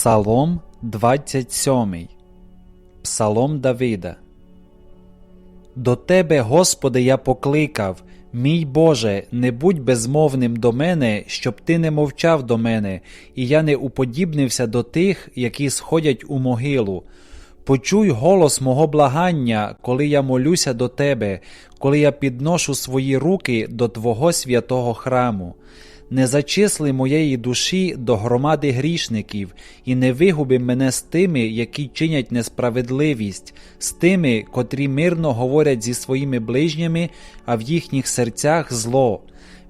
Псалом 27. Псалом Давида. До Тебе, Господи, я покликав. Мій Боже, не будь безмовним до мене, щоб ти не мовчав до мене, і я не уподібнився до тих, які сходять у могилу. Почуй голос мого благання, коли я молюся до Тебе, коли я підношу свої руки до Твого святого храму. Не зачисли моєї душі до громади грішників, і не вигуби мене з тими, які чинять несправедливість, з тими, котрі мирно говорять зі своїми ближніми, а в їхніх серцях зло.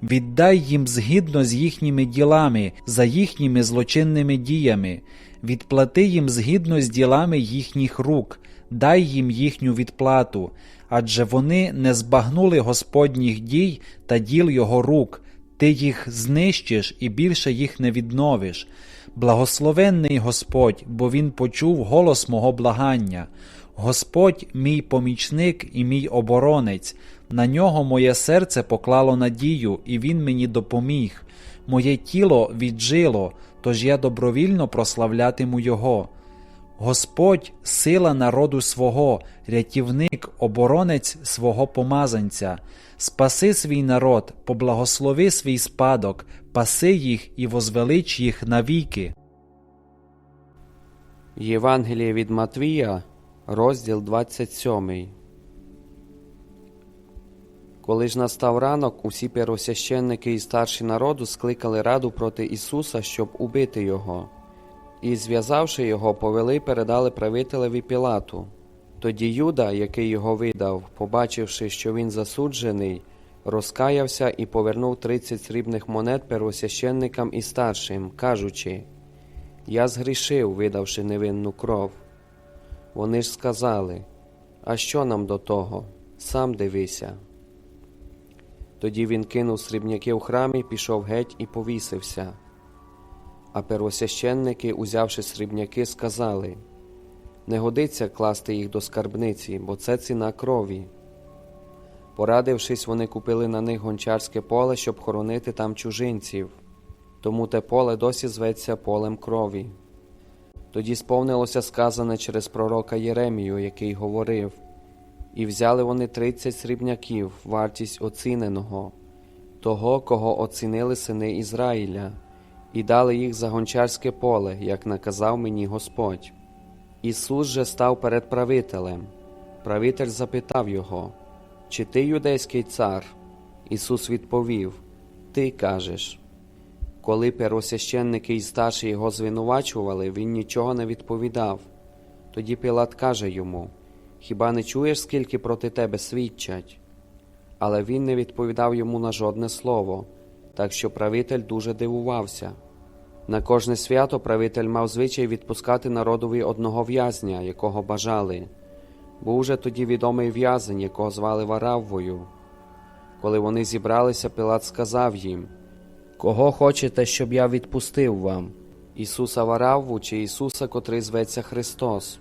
Віддай їм згідно з їхніми ділами, за їхніми злочинними діями, відплати їм згідно з ділами їхніх рук, дай їм їхню відплату, адже вони не збагнули Господніх дій та діл його рук. Ти їх знищиш і більше їх не відновиш. Благословенний Господь, бо Він почув голос мого благання. Господь мій помічник і мій оборонець, на нього моє серце поклало надію, і Він мені допоміг. Моє тіло віджило, тож я добровільно прославлятиму Його. Господь сила народу свого, рятівник, оборонець свого помазанця, спаси свій народ, поблагослови свій спадок, паси їх і возвелич їх навіки. Євангеліє від Матвія, розділ 27. Коли ж настав ранок, усі первосвященники і старші народу скликали раду проти Ісуса, щоб убити Його. І, зв'язавши його, повели передали правителеві Пілату. Тоді Юда, який його видав, побачивши, що він засуджений, розкаявся і повернув тридцять срібних монет первосвященникам і старшим, кажучи Я згрішив, видавши невинну кров. Вони ж сказали А що нам до того? Сам дивися. Тоді він кинув срібняки в храмі, пішов геть і повісився. А первосвященники, узявши срібняки, сказали Не годиться класти їх до скарбниці, бо це ціна крові. Порадившись, вони купили на них гончарське поле, щоб хоронити там чужинців, тому те поле досі зветься полем крові. Тоді сповнилося сказане через пророка Єремію, який говорив І взяли вони тридцять срібняків, вартість оціненого, того, кого оцінили сини Ізраїля і дали їх за гончарське поле, як наказав мені Господь. Ісус же став перед правителем. Правитель запитав його, Чи ти юдейський цар? Ісус відповів: Ти кажеш. Коли первосвященники і старші його звинувачували, він нічого не відповідав. Тоді Пілат каже йому: Хіба не чуєш, скільки проти тебе свідчать? Але він не відповідав йому на жодне слово так що правитель дуже дивувався. На кожне свято правитель мав звичай відпускати народові одного в'язня, якого бажали. Був же тоді відомий в'язень, якого звали Вараввою. Коли вони зібралися, Пилат сказав їм Кого хочете, щоб я відпустив вам? Ісуса Варавву чи Ісуса, котрий зветься Христос,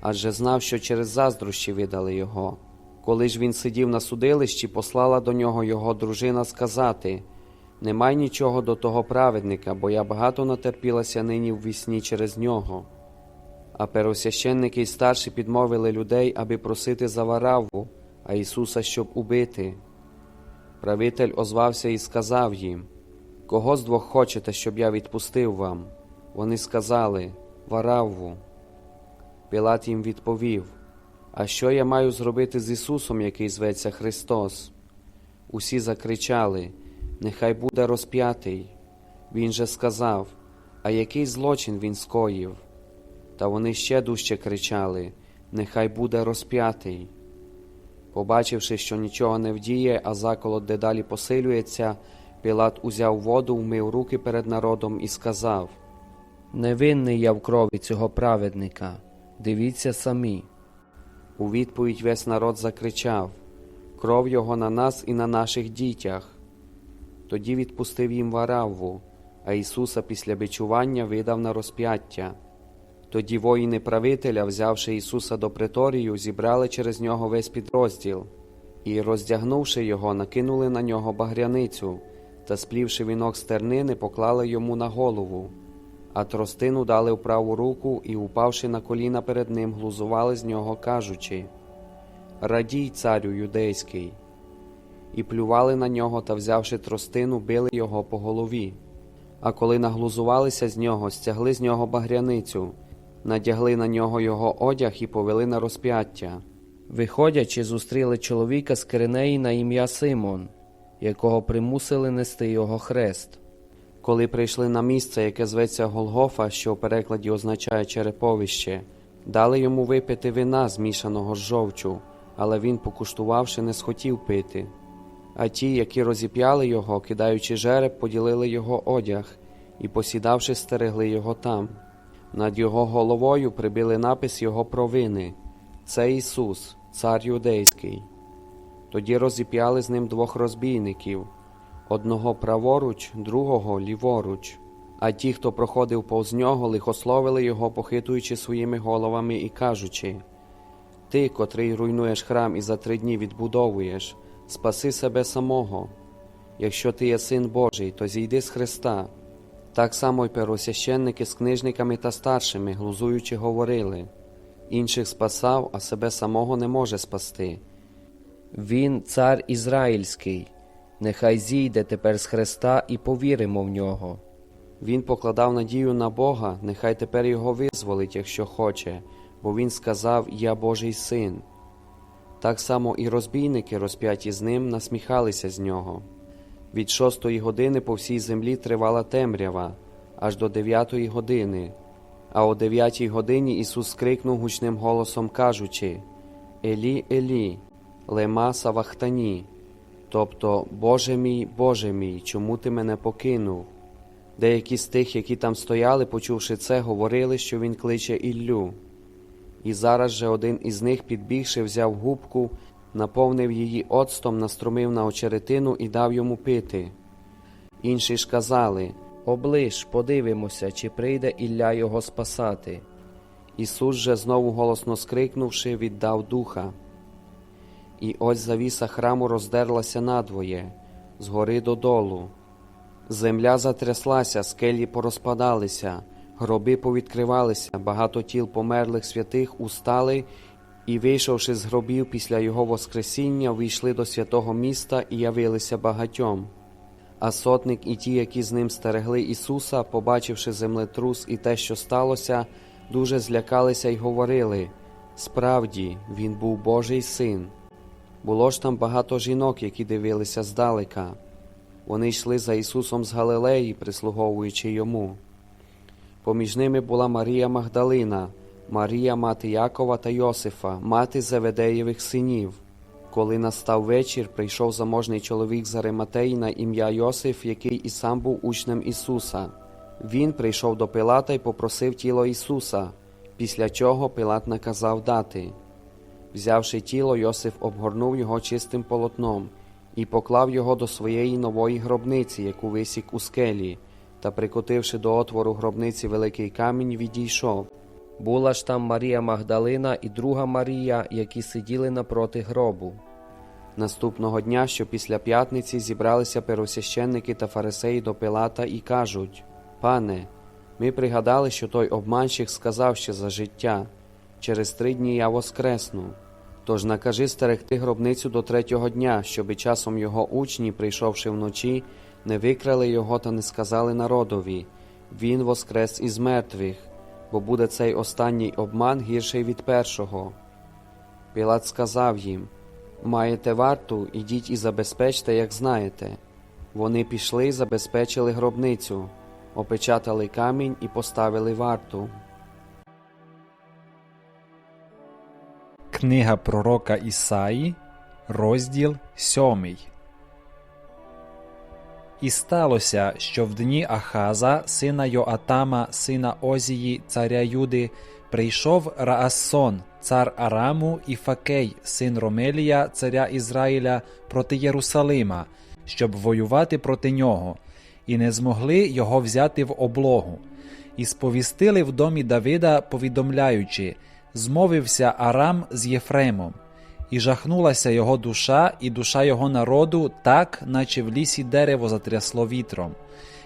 адже знав, що через заздрощі видали Його. Коли ж він сидів на судилищі, послала до нього його дружина сказати Немай нічого до того праведника, бо я багато натерпілася нині в вісні через нього. А первосвященники й старші підмовили людей, аби просити за Варавву, а Ісуса, щоб убити. Правитель озвався і сказав їм Кого з двох хочете, щоб я відпустив вам? Вони сказали Варавву. Пілат їм відповів А що я маю зробити з Ісусом, який зветься Христос? Усі закричали нехай буде розп'ятий. Він же сказав, а який злочин він скоїв? Та вони ще дужче кричали Нехай буде розп'ятий. Побачивши, що нічого не вдіє, а заколот дедалі посилюється, Пілат узяв воду, вмив руки перед народом і сказав Невинний я в крові цього праведника, дивіться самі. У відповідь весь народ закричав Кров його на нас і на наших дітях. Тоді відпустив їм Варавву, а Ісуса після бичування видав на розп'яття. Тоді воїни правителя, взявши Ісуса до преторію, зібрали через нього весь підрозділ і, роздягнувши його, накинули на нього багряницю та, сплівши вінок стернини, поклали йому на голову. а тростину дали в праву руку і, упавши на коліна перед ним, глузували з нього, кажучи Радій, царю юдейський. І плювали на нього та, взявши тростину, били його по голові. А коли наглузувалися з нього, стягли з нього багряницю, надягли на нього його одяг і повели на розп'яття. Виходячи, зустріли чоловіка з Киринеї на ім'я Симон, якого примусили нести його хрест. Коли прийшли на місце, яке зветься Голгофа, що в перекладі означає череповище, дали йому випити вина, змішаного з жовчу, але він, покуштувавши, не схотів пити. А ті, які розіп'яли його, кидаючи жереб, поділили його одяг і, посідавши, стерегли його там. Над його головою прибили напис його провини Це Ісус, цар юдейський. Тоді розіп'яли з ним двох розбійників одного праворуч, другого ліворуч. А ті, хто проходив повз нього, лихословили його, похитуючи своїми головами і кажучи Ти, котрий руйнуєш храм і за три дні відбудовуєш, спаси себе самого. Якщо ти є син Божий, то зійди з Христа. Так само й первосвященники з книжниками та старшими, глузуючи, говорили інших спасав, а себе самого не може спасти. Він цар Ізраїльський. Нехай зійде тепер з хреста і повіримо в нього. Він покладав надію на Бога, нехай тепер його визволить, якщо хоче, бо він сказав Я Божий син. Так само і розбійники, розп'яті з ним, насміхалися з нього. Від шостої години по всій землі тривала темрява, аж до дев'ятої години. А о дев'ятій годині Ісус скрикнув гучним голосом, кажучи Елі, Елі, лема савахтані, тобто Боже мій, Боже мій, чому ти мене покинув? Деякі з тих, які там стояли, почувши це, говорили, що він кличе Іллю. І зараз же один із них, підбігши, взяв губку, наповнив її оцтом, наструмив на очеретину і дав йому пити. Інші ж казали Оближ, подивимося, чи прийде Ілля його спасати. Ісус же, знову голосно скрикнувши, віддав духа. І ось завіса храму роздерлася надвоє, згори додолу. Земля затряслася, скелі порозпадалися, гроби повідкривалися, багато тіл померлих святих устали і, вийшовши з гробів після його Воскресіння, вийшли до святого міста і явилися багатьом. А сотник і ті, які з ним стерегли Ісуса, побачивши землетрус і те, що сталося, дуже злякалися й говорили справді, він був Божий син. Було ж там багато жінок, які дивилися здалека. Вони йшли за Ісусом з Галилеї, прислуговуючи йому. Поміж ними була Марія Магдалина, Марія, мати Якова та Йосифа, мати Зеведеєвих синів. Коли настав вечір, прийшов заможний чоловік з Ариматеї на ім'я Йосиф, який і сам був учнем Ісуса. Він прийшов до Пилата і попросив тіло Ісуса, після чого Пилат наказав дати. Взявши тіло, Йосиф обгорнув його чистим полотном і поклав його до своєї нової гробниці, яку висік у скелі, та, прикотивши до отвору гробниці великий камінь, відійшов. Була ж там Марія Магдалина і друга Марія, які сиділи напроти гробу. Наступного дня, що після п'ятниці, зібралися первосвященники та фарисеї до Пилата і кажуть: Пане, ми пригадали, що той обманщик сказав ще за життя через три дні я воскресну. Тож накажи стерегти гробницю до третього дня, щоби часом його учні, прийшовши вночі, не викрали його та не сказали народові Він воскрес із мертвих, бо буде цей останній обман гірший від першого. Пілат сказав їм Маєте варту, ідіть і забезпечте, як знаєте. Вони пішли і забезпечили гробницю, опечатали камінь і поставили варту. Книга пророка Ісаї, розділ сьомий. І сталося, що в дні Ахаза, сина Йоатама, сина Озії, царя Юди, прийшов Раассон, цар Араму, і Факей, син Ромелія, царя Ізраїля, проти Єрусалима, щоб воювати проти нього, і не змогли його взяти в облогу. І сповістили в домі Давида, повідомляючи змовився Арам з Єфремом, і жахнулася його душа, і душа його народу, так, наче в лісі дерево затрясло вітром.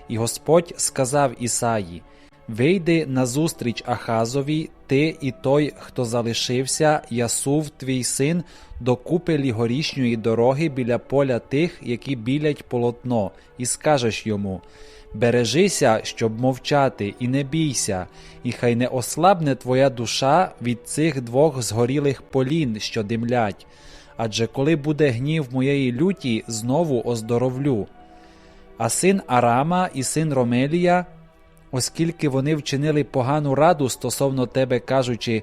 І Господь сказав Ісаї: Вийди назустріч Ахазові, ти і той, хто залишився, Ясув, твій син, до купелі горішньої дороги біля поля тих, які білять полотно, і скажеш йому Бережися, щоб мовчати, і не бійся, і хай не ослабне твоя душа від цих двох згорілих полін, що димлять. Адже коли буде гнів моєї люті, знову оздоровлю. А син Арама і син Ромелія, оскільки вони вчинили погану раду стосовно тебе, кажучи,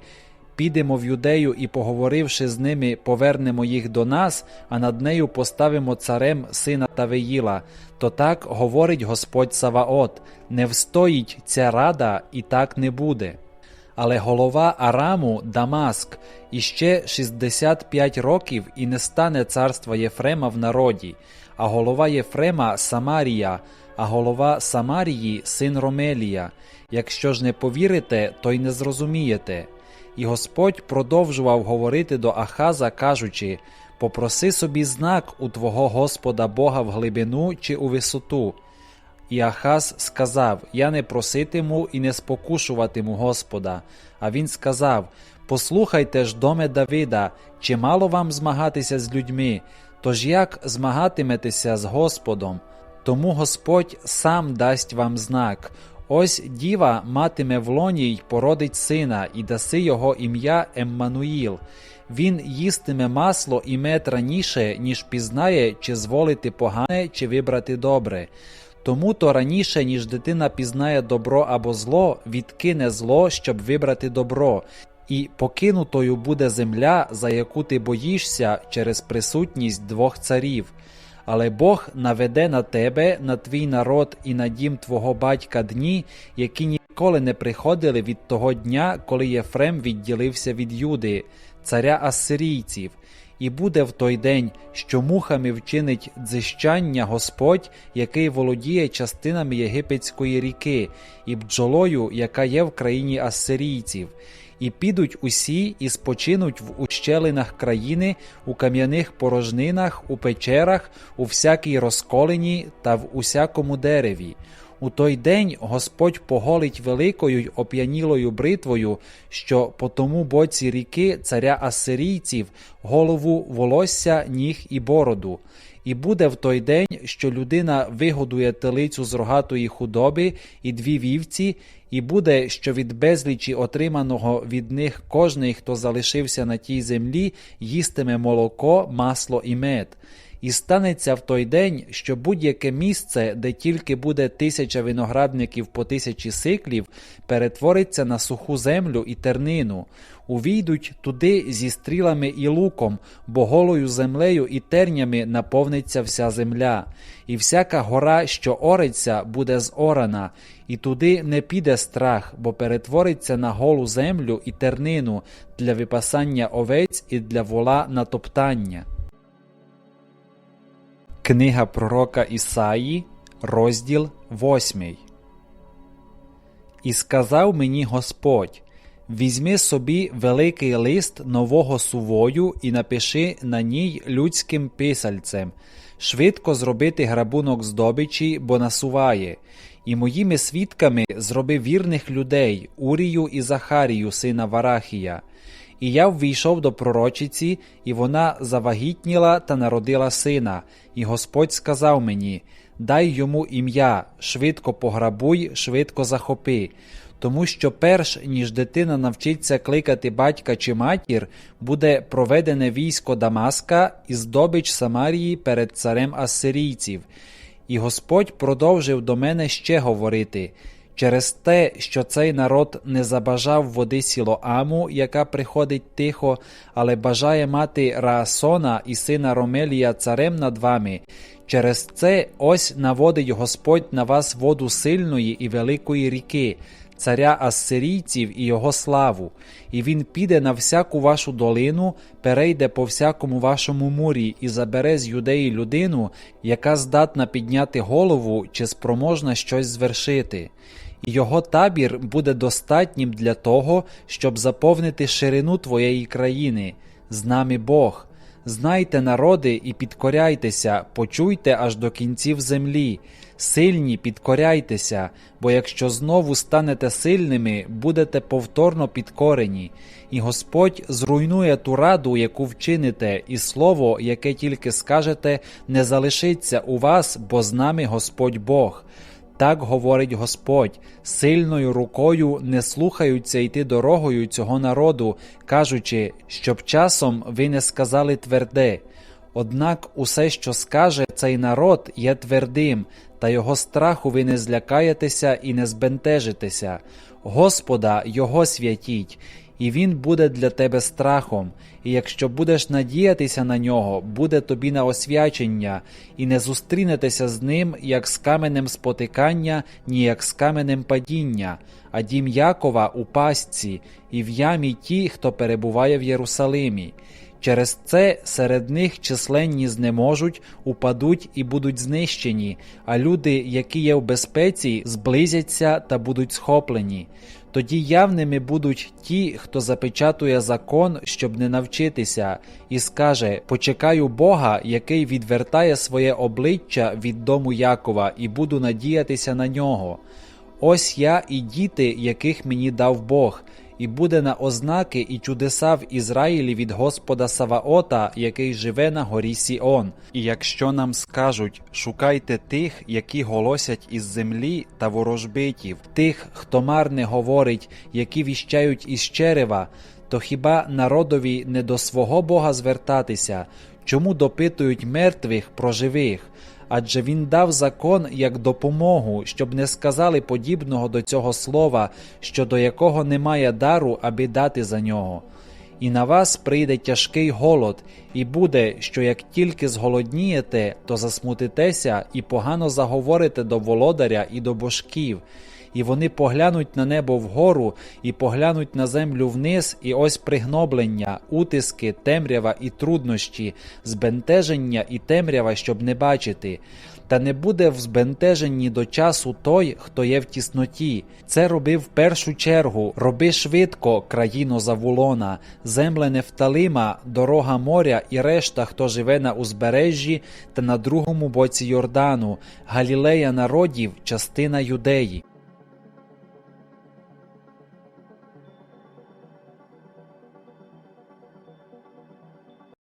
підемо в юдею і, поговоривши з ними, повернемо їх до нас, а над нею поставимо царем сина Тавеїла, то так говорить Господь Саваот: не встоїть ця рада, і так не буде. Але голова Араму Дамаск іще 65 років і не стане царства Єфрема в народі, а голова Єфрема Самарія, а голова Самарії син Ромелія. Якщо ж не повірите, то й не зрозумієте. І Господь продовжував говорити до Ахаза, кажучи: Попроси собі знак у твого Господа Бога в глибину чи у висоту. І Ахаз сказав: Я не проситиму і не спокушуватиму Господа. А він сказав: Послухайте ж, доме Давида, чи мало вам змагатися з людьми, тож як змагатиметеся з Господом? Тому Господь сам дасть вам знак. Ось діва матиме в лоні й породить сина, і даси його ім'я Еммануїл. Він їстиме масло і мед раніше, ніж пізнає, чи зволити погане, чи вибрати добре. Тому то раніше, ніж дитина пізнає добро або зло, відкине зло, щоб вибрати добро, і покинутою буде земля, за яку ти боїшся через присутність двох царів. Але Бог наведе на тебе, на твій народ і на дім твого батька дні, які ніколи не приходили від того дня, коли Єфрем відділився від Юди, царя Ассирійців. І буде в той день, що мухами вчинить дзищання Господь, який володіє частинами єгипетської ріки, і бджолою, яка є в країні ассирійців. І підуть усі і спочинуть в ущелинах країни, у кам'яних порожнинах, у печерах, у всякій розколені та в усякому дереві. У той день Господь поголить великою й оп'янілою бритвою, що по тому боці ріки царя Ассирійців голову, волосся, ніг і бороду. І буде в той день, що людина вигодує телицю з рогатої худоби і дві вівці, і буде, що від безлічі отриманого від них кожний, хто залишився на тій землі, їстиме молоко, масло і мед. І станеться в той день, що будь-яке місце, де тільки буде тисяча виноградників по тисячі сиклів, перетвориться на суху землю і тернину. Увійдуть туди зі стрілами і луком, бо голою землею і тернями наповниться вся земля, і всяка гора, що ориться, буде зорана, і туди не піде страх, бо перетвориться на голу землю і тернину для випасання овець і для вола на топтання. Книга пророка Ісаї, розділ 8. І сказав мені Господь: Візьми собі великий лист нового сувою і напиши на ній людським писальцем, швидко зробити грабунок здобичі, бо насуває, і моїми свідками зроби вірних людей Урію і Захарію, сина Варахія. І я ввійшов до пророчиці, і вона завагітніла та народила сина, і Господь сказав мені: Дай йому ім'я, швидко пограбуй, швидко захопи. Тому що перш ніж дитина навчиться кликати батька чи матір, буде проведене військо Дамаска і здобич Самарії перед царем Ассирійців. І Господь продовжив до мене ще говорити. Через те, що цей народ не забажав води Сілоаму, яка приходить тихо, але бажає мати Раасона і сина Ромелія царем над вами, через це ось наводить Господь на вас воду сильної і великої ріки, царя Ассирійців і його славу, і він піде на всяку вашу долину, перейде по всякому вашому мурі і забере з юдеї людину, яка здатна підняти голову чи спроможна щось звершити. Його табір буде достатнім для того, щоб заповнити ширину твоєї країни. З нами Бог. Знайте, народи, і підкоряйтеся, почуйте аж до кінців землі. Сильні, підкоряйтеся, бо якщо знову станете сильними, будете повторно підкорені, і Господь зруйнує ту раду, яку вчините, і слово, яке тільки скажете, не залишиться у вас, бо з нами Господь Бог. Так говорить Господь, сильною рукою не слухаються йти дорогою цього народу, кажучи, щоб часом ви не сказали тверде. Однак усе, що скаже цей народ, є твердим, та його страху ви не злякаєтеся і не збентежитеся. Господа Його святіть, і Він буде для тебе страхом, і якщо будеш надіятися на нього, буде тобі на освячення, і не зустрінетеся з ним як з каменем спотикання, ні як з каменем падіння, а дім Якова у пастці, і в ямі ті, хто перебуває в Єрусалимі. Через це серед них численні знеможуть, упадуть і будуть знищені, а люди, які є в безпеці, зблизяться та будуть схоплені. Тоді явними будуть ті, хто запечатує закон, щоб не навчитися, і скаже: Почекаю Бога, який відвертає своє обличчя від дому Якова, і буду надіятися на нього. Ось я і діти, яких мені дав Бог, і буде на ознаки і чудеса в Ізраїлі від Господа Саваота, який живе на горі Сіон. І якщо нам скажуть шукайте тих, які голосять із землі та ворожбитів, тих, хто марне говорить, які віщають із черева, то хіба народові не до свого Бога звертатися? Чому допитують мертвих про живих? Адже він дав закон як допомогу, щоб не сказали подібного до цього слова, що до якого немає дару, аби дати за нього. І на вас прийде тяжкий голод, і буде, що як тільки зголоднієте, то засмутитеся і погано заговорите до володаря і до божків. І вони поглянуть на небо вгору, і поглянуть на землю вниз, і ось пригноблення, утиски, темрява і труднощі, збентеження і темрява, щоб не бачити. Та не буде в збентеженні до часу той, хто є в тісноті. Це роби в першу чергу, роби швидко, країно Завулона, земле Нефталима, дорога моря і решта, хто живе на узбережжі та на другому боці Йордану, Галілея народів, частина юдеї.